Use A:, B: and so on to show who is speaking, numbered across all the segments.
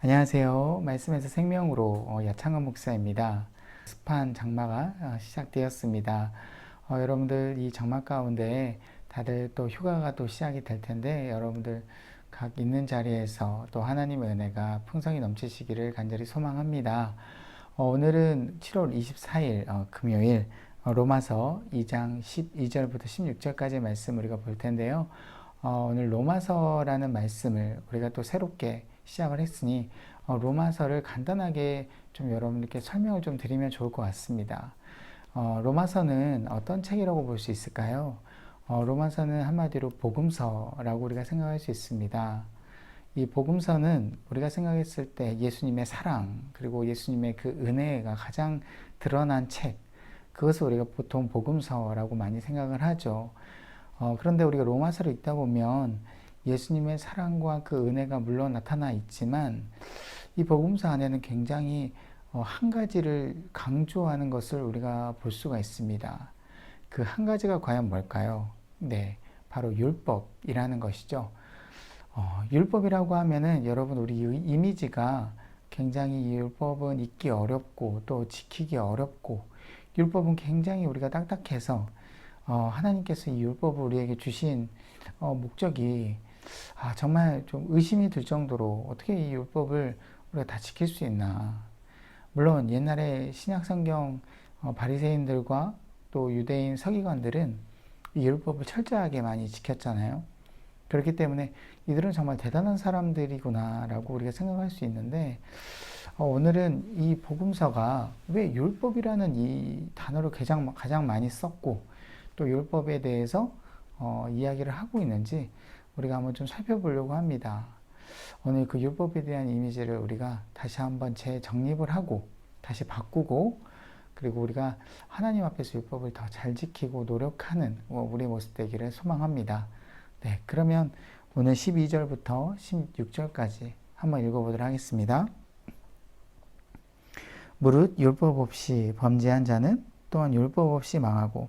A: 안녕하세요. 말씀에서 생명으로 어, 야창원 목사입니다. 습한 장마가 어, 시작되었습니다. 어, 여러분들 이 장마 가운데 다들 또 휴가가 또 시작이 될 텐데 여러분들 각 있는 자리에서 또 하나님의 은혜가 풍성히 넘치시기를 간절히 소망합니다. 어, 오늘은 7월 24일 어, 금요일 어, 로마서 2장 12절부터 16절까지 말씀 우리가 볼 텐데요. 어, 오늘 로마서라는 말씀을 우리가 또 새롭게 시작을 했으니 어, 로마서를 간단하게 좀 여러분들께 설명을 좀 드리면 좋을 것 같습니다. 어, 로마서는 어떤 책이라고 볼 수 있을까요? 어, 로마서는 한마디로 복음서라고 우리가 생각할 수 있습니다. 이 복음서는 우리가 생각했을 때 예수님의 사랑 그리고 예수님의 그 은혜가 가장 드러난 책 그것을 우리가 보통 복음서라고 많이 생각을 하죠. 어, 그런데 우리가 로마서를 읽다 보면 예수님의 사랑과 그 은혜가 물론 나타나 있지만 이 복음서 안에는 굉장히 어, 한 가지를 강조하는 것을 우리가 볼 수가 있습니다. 그 한 가지가 과연 뭘까요? 네, 바로 율법이라는 것이죠. 어, 율법이라고 하면은 여러분 우리 이미지가 굉장히 율법은 잊기 어렵고 또 지키기 어렵고 율법은 굉장히 우리가 딱딱해서 어, 하나님께서 이 율법을 우리에게 주신 어, 목적이 아, 정말 좀 의심이 들 정도로 어떻게 이 율법을 우리가 다 지킬 수 있나. 물론 옛날에 신약 성경 어, 바리새인들과 또 유대인 서기관들은 이 율법을 철저하게 많이 지켰잖아요. 그렇기 때문에 이들은 정말 대단한 사람들이구나라고 우리가 생각할 수 있는데 어, 오늘은 이 복음서가 왜 율법이라는 이 단어를 가장, 가장 많이 썼고 또 율법에 대해서 어, 이야기를 하고 있는지 우리가 한번 좀 살펴보려고 합니다. 오늘 그 율법에 대한 이미지를 우리가 다시 한번 재정립을 하고 다시 바꾸고 그리고 우리가 하나님 앞에서 율법을 더 잘 지키고 노력하는 뭐 우리 모습 되기를 소망합니다. 네, 그러면 오늘 12절부터 16절까지 한번 읽어보도록 하겠습니다. 무릇 율법 없이 범죄한 자는 또한 율법 없이 망하고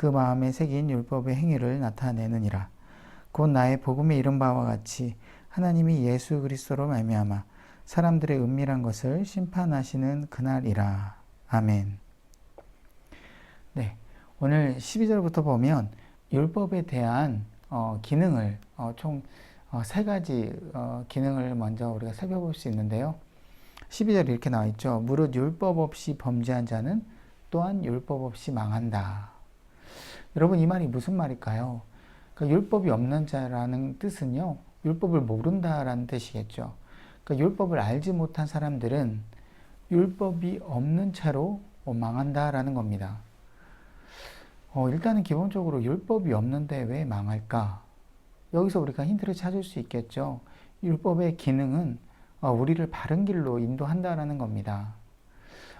A: 그 마음에 새긴 율법의 행위를 나타내느니라. 곧 나의 복음에 이른 바와 같이 하나님이 예수 그리스도로 말미암아 사람들의 은밀한 것을 심판하시는 그날이라. 아멘. 네. 오늘 12절부터 보면 율법에 대한 어, 기능을 어, 총세 어, 가지 어, 기능을 먼저 우리가 살펴볼 수 있는데요. 12절 이렇게 나와 있죠. 무릇 율법 없이 범죄한 자는 또한 율법 없이 망한다. 여러분 이 말이 무슨 말일까요? 그러니까 율법이 없는 자라는 뜻은요. 율법을 모른다라는 뜻이겠죠. 그러니까 율법을 알지 못한 사람들은 율법이 없는 채로 망한다라는 겁니다. 어, 일단은 기본적으로 율법이 없는데 왜 망할까? 여기서 우리가 힌트를 찾을 수 있겠죠. 율법의 기능은 어, 우리를 바른 길로 인도한다라는 겁니다.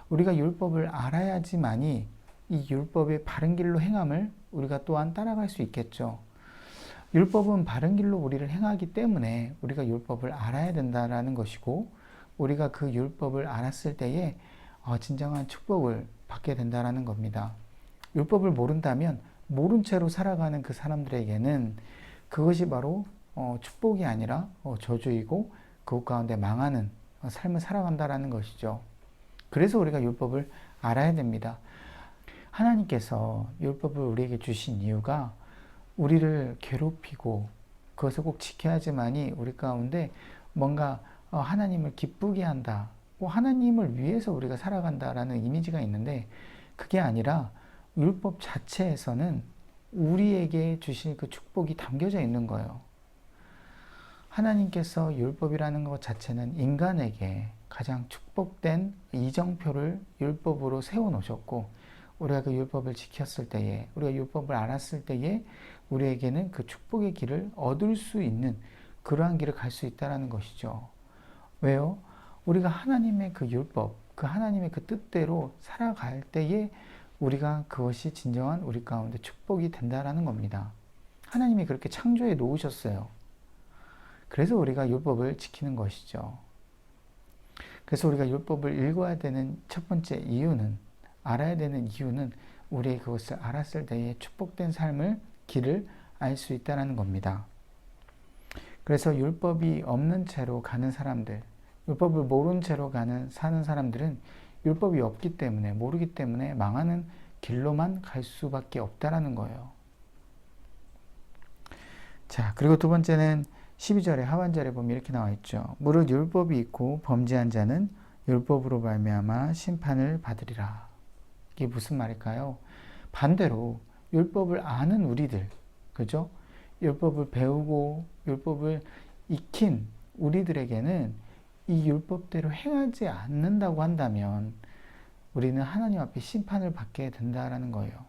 A: 우리가 율법을 알아야지만이 이 율법의 바른 길로 행함을 우리가 또한 따라갈 수 있겠죠. 율법은 바른 길로 우리를 행하기 때문에 우리가 율법을 알아야 된다라는 것이고 우리가 그 율법을 알았을 때에 어, 진정한 축복을 받게 된다라는 겁니다. 율법을 모른다면 모른 채로 살아가는 그 사람들에게는 그것이 바로 어, 축복이 아니라 어, 저주이고 그것 가운데 망하는 어, 삶을 살아간다라는 것이죠. 그래서 우리가 율법을 알아야 됩니다. 하나님께서 율법을 우리에게 주신 이유가 우리를 괴롭히고 그것을 꼭 지켜야지만이 우리 가운데 뭔가 어, 하나님을 기쁘게 한다. 하나님을 위해서 우리가 살아간다라는 이미지가 있는데 그게 아니라 율법 자체에서는 우리에게 주신 그 축복이 담겨져 있는 거예요. 하나님께서 율법이라는 것 자체는 인간에게 가장 축복된 이정표를 율법으로 세워 놓으셨고, 우리가 그 율법을 지켰을 때에, 우리가 율법을 알았을 때에, 우리에게는 그 축복의 길을 얻을 수 있는 그러한 길을 갈 수 있다는 것이죠. 왜요? 우리가 하나님의 그 율법, 그 하나님의 그 뜻대로 살아갈 때에 우리가 그것이 진정한 우리 가운데 축복이 된다라는 겁니다. 하나님이 그렇게 창조해 놓으셨어요. 그래서 우리가 율법을 지키는 것이죠. 그래서 우리가 율법을 읽어야 되는 첫 번째 이유는 알아야 되는 이유는 우리 그것을 알았을 때에 축복된 삶을 길을 알 수 있다라는 겁니다. 그래서 율법이 없는 채로 가는 사람들, 율법을 모른 채로 가는 사는 사람들은 율법이 없기 때문에 모르기 때문에 망하는 길로만 갈 수밖에 없다라는 거예요. 자, 그리고 두 번째는 12절에 하반절에 보면 이렇게 나와 있죠. 무릇 율법이 있고 범죄한 자는 율법으로 말미암아 심판을 받으리라. 이게 무슨 말일까요? 반대로 율법을 아는 우리들, 그죠? 율법을 배우고 율법을 익힌 우리들에게는 이 율법대로 행하지 않는다고 한다면 우리는 하나님 앞에 심판을 받게 된다라는 거예요.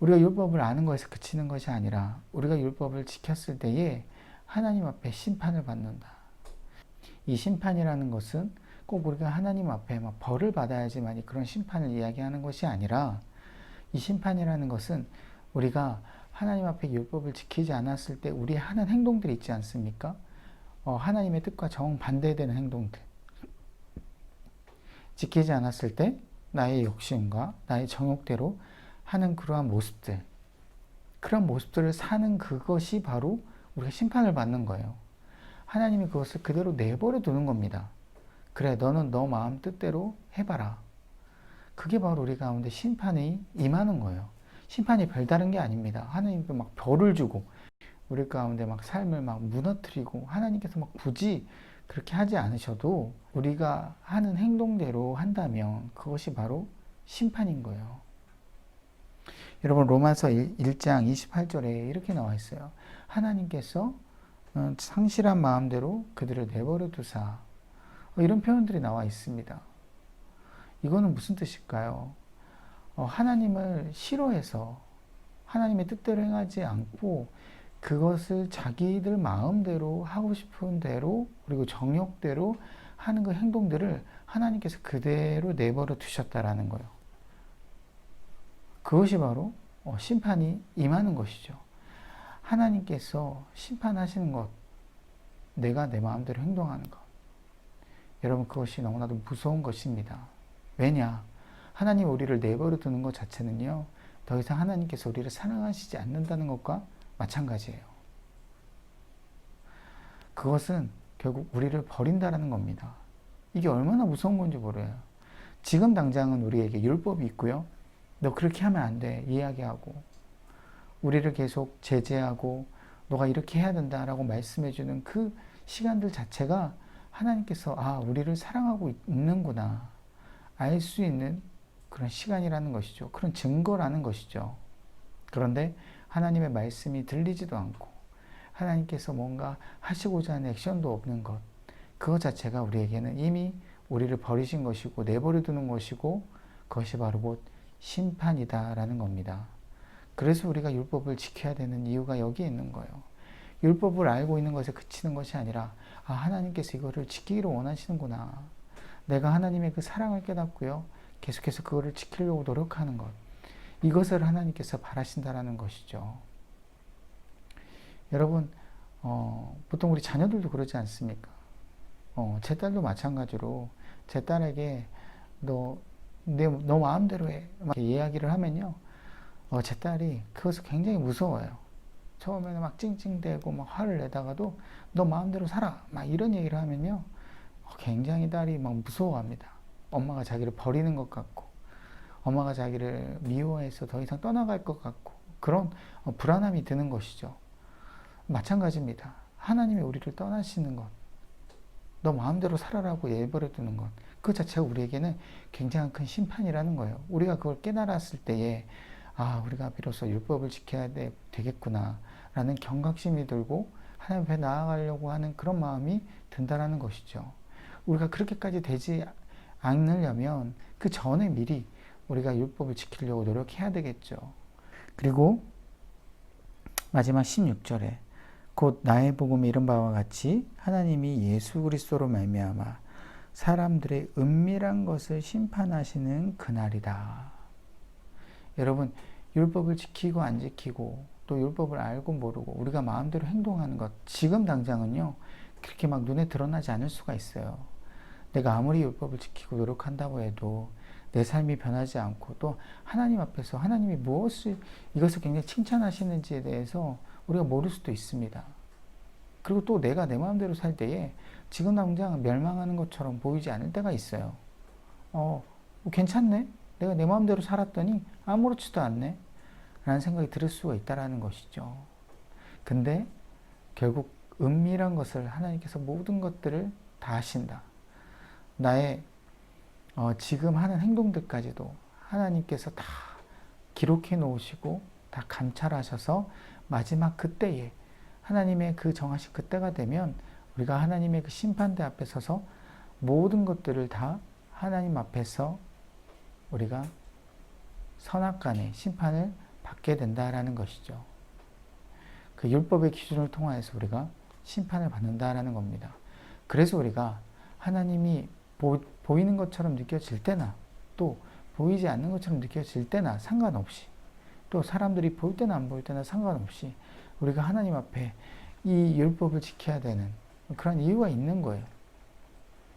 A: 우리가 율법을 아는 것에서 그치는 것이 아니라 우리가 율법을 지켰을 때에 하나님 앞에 심판을 받는다. 이 심판이라는 것은 꼭 우리가 하나님 앞에 막 벌을 받아야지만 그런 심판을 이야기하는 것이 아니라 이 심판이라는 것은 우리가 하나님 앞에 율법을 지키지 않았을 때 우리 하는 행동들이 있지 않습니까? 어, 하나님의 뜻과 정반대되는 행동들. 지키지 않았을 때 나의 욕심과 나의 정욕대로 하는 그러한 모습들. 그런 모습들을 사는 그것이 바로 우리가 심판을 받는 거예요. 하나님이 그것을 그대로 내버려 두는 겁니다. 그래, 너는 너 마음 뜻대로 해봐라. 그게 바로 우리 가운데 심판이 임하는 거예요. 심판이 별다른 게 아닙니다. 하나님께 막 벌을 주고, 우리 가운데 막 삶을 막 무너뜨리고, 하나님께서 막 굳이 그렇게 하지 않으셔도 우리가 하는 행동대로 한다면 그것이 바로 심판인 거예요. 여러분, 로마서 1장 28절에 이렇게 나와 있어요. 하나님께서 어, 상실한 마음대로 그들을 내버려 두사. 어, 이런 표현들이 나와 있습니다. 이거는 무슨 뜻일까요? 어, 하나님을 싫어해서 하나님의 뜻대로 행하지 않고 그것을 자기들 마음대로 하고 싶은 대로 그리고 정욕대로 하는 그 행동들을 하나님께서 그대로 내버려 두셨다라는 거예요. 그것이 바로 심판이 임하는 것이죠. 하나님께서 심판하시는 것, 내가 내 마음대로 행동하는 것. 여러분, 그것이 너무나도 무서운 것입니다. 왜냐? 하나님 우리를 내버려 두는 것 자체는요, 더 이상 하나님께서 우리를 사랑하시지 않는다는 것과 마찬가지예요. 그것은 결국 우리를 버린다라는 겁니다. 이게 얼마나 무서운 건지 모르요 지금 당장은 우리에게 율법이 있고요. 너 그렇게 하면 안 돼. 이야기하고. 우리를 계속 제재하고 너가 이렇게 해야 된다라고 말씀해 주는 그 시간들 자체가 하나님께서 아, 우리를 사랑하고 있는구나. 알 수 있는 그런 시간이라는 것이죠. 그런 증거라는 것이죠. 그런데 하나님의 말씀이 들리지도 않고 하나님께서 뭔가 하시고자 하는 액션도 없는 것. 그것 자체가 우리에게는 이미 우리를 버리신 것이고 내버려 두는 것이고 그것이 바로 곧 심판이다라는 겁니다. 그래서 우리가 율법을 지켜야 되는 이유가 여기에 있는 거예요. 율법을 알고 있는 것에 그치는 것이 아니라 아 하나님께서 이거를 지키기를 원하시는구나. 내가 하나님의 그 사랑을 깨닫고요. 계속해서 그거를 지키려고 노력하는 것. 이것을 하나님께서 바라신다라는 것이죠. 여러분, 어, 보통 우리 자녀들도 그러지 않습니까? 어, 제 딸도 마찬가지로 제 딸에게 너, 내, 너 마음대로 해. 막 이야기를 하면요. 어, 제 딸이 그것을 굉장히 무서워요. 처음에는 막 찡찡대고 막 화를 내다가도 너 마음대로 살아. 막 이런 얘기를 하면요. 어, 굉장히 딸이 막 무서워합니다. 엄마가 자기를 버리는 것 같고, 엄마가 자기를 미워해서 더 이상 떠나갈 것 같고, 그런 어, 불안함이 드는 것이죠. 마찬가지입니다. 하나님이 우리를 떠나시는 것, 너 마음대로 살아라고 예버려 두는 것, 그 자체가 우리에게는 굉장히 큰 심판이라는 거예요. 우리가 그걸 깨달았을 때에, 아, 우리가 비로소 율법을 지켜야 돼, 되겠구나, 라는 경각심이 들고, 하나님 앞에 나아가려고 하는 그런 마음이 든다라는 것이죠. 우리가 그렇게까지 되지 않으려면 그 전에 미리 우리가 율법을 지키려고 노력해야 되겠죠. 그리고 마지막 16절에 곧 나의 복음이 이른 바와 같이 하나님이 예수 그리스도로 말미암아 사람들의 은밀한 것을 심판하시는 그날이다. 여러분 율법을 지키고 안 지키고 또 율법을 알고 모르고 우리가 마음대로 행동하는 것 지금 당장은요 그렇게 막 눈에 드러나지 않을 수가 있어요. 내가 아무리 율법을 지키고 노력한다고 해도 내 삶이 변하지 않고 또 하나님 앞에서 하나님이 무엇을 이것을 굉장히 칭찬하시는지에 대해서 우리가 모를 수도 있습니다. 그리고 또 내가 내 마음대로 살 때에 지금 당장 멸망하는 것처럼 보이지 않을 때가 있어요. 어, 뭐 괜찮네? 내가 내 마음대로 살았더니 아무렇지도 않네? 라는 생각이 들 수가 있다라는 것이죠. 근데 결국 은밀한 것을 하나님께서 모든 것들을 다 하신다. 나의 어, 지금 하는 행동들까지도 하나님께서 다 기록해 놓으시고 다 감찰하셔서 마지막 그때에 하나님의 그 정하신 그때가 되면 우리가 하나님의 그 심판대 앞에 서서 모든 것들을 다 하나님 앞에서 우리가 선악 간의 심판을 받게 된다라는 것이죠. 그 율법의 기준을 통하여서 우리가 심판을 받는다라는 겁니다. 그래서 우리가 하나님이 보, 보이는 것처럼 느껴질 때나 또 보이지 않는 것처럼 느껴질 때나 상관없이 또 사람들이 볼 때나 안 볼 때나 상관없이 우리가 하나님 앞에 이 율법을 지켜야 되는 그런 이유가 있는 거예요.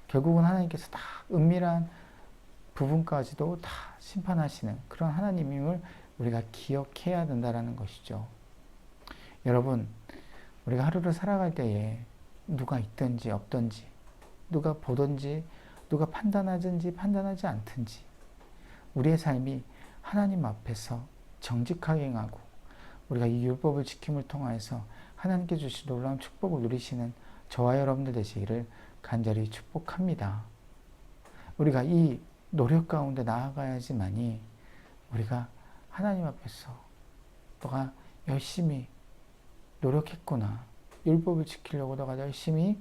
A: 결국은 하나님께서 다 은밀한 부분까지도 다 심판하시는 그런 하나님임을 우리가 기억해야 된다라는 것이죠. 여러분, 우리가 하루를 살아갈 때에 누가 있든지 없든지, 누가 보든지, 누가 판단하든지 판단하지 않든지, 우리의 삶이 하나님 앞에서 정직하게 행하고, 우리가 이 율법을 지킴을 통하여서 하나님께 주신 놀라운 축복을 누리시는 저와 여러분들 되시기를 간절히 축복합니다. 우리가 이 노력 가운데 나아가야지만이 우리가 하나님 앞에서 너가 열심히 노력했구나. 율법을 지키려고 너가 열심히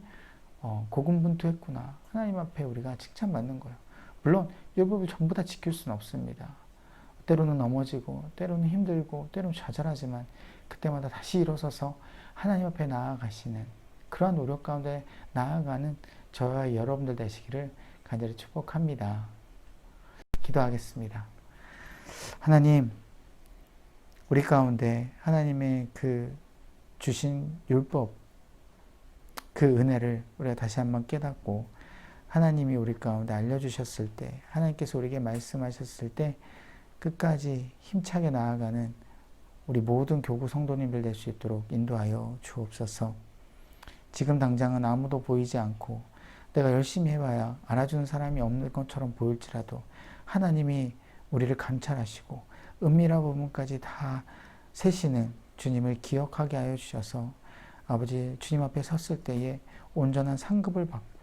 A: 어, 고군분투했구나. 하나님 앞에 우리가 칭찬받는 거예요. 물론 율법을 전부 다 지킬 수는 없습니다. 때로는 넘어지고, 때로는 힘들고, 때로는 좌절하지만 그때마다 다시 일어서서 하나님 앞에 나아가시는 그러한 노력 가운데 나아가는 저와 여러분들 되시기를 간절히 축복합니다. 기도하겠습니다. 하나님, 우리 가운데 하나님의 그 주신 율법, 그 은혜를 우리가 다시 한번 깨닫고 하나님이 우리 가운데 알려주셨을 때, 하나님께서 우리에게 말씀하셨을 때 끝까지 힘차게 나아가는 우리 모든 교구 성도님들 될 수 있도록 인도하여 주옵소서. 지금 당장은 아무도 보이지 않고 내가 열심히 해봐야 알아주는 사람이 없는 것처럼 보일지라도 하나님이 우리를 감찰하시고 은밀한 부분까지 다 세시는 주님을 기억하게 하여 주셔서 아버지 주님 앞에 섰을 때에 온전한 상급을 받고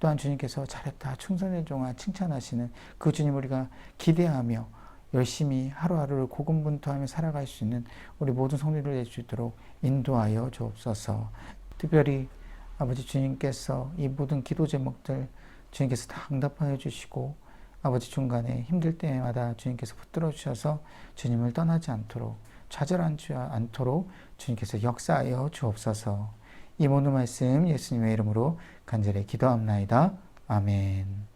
A: 또한 주님께서 잘했다 충성의 종아 칭찬하시는 그 주님 우리가 기대하며 열심히 하루하루를 고군분투하며 살아갈 수 있는 우리 모든 성도들 될수 있도록 인도하여 주옵소서. 특별히 아버지 주님께서 이 모든 기도 제목들 주님께서 다 응답하여 주시고 아버지 중간에 힘들 때마다 주님께서 붙들어 주셔서 주님을 떠나지 않도록 좌절하지 않도록 주님께서 역사하여 주옵소서. 이 모든 말씀 예수님의 이름으로 간절히 기도합나이다. 아멘.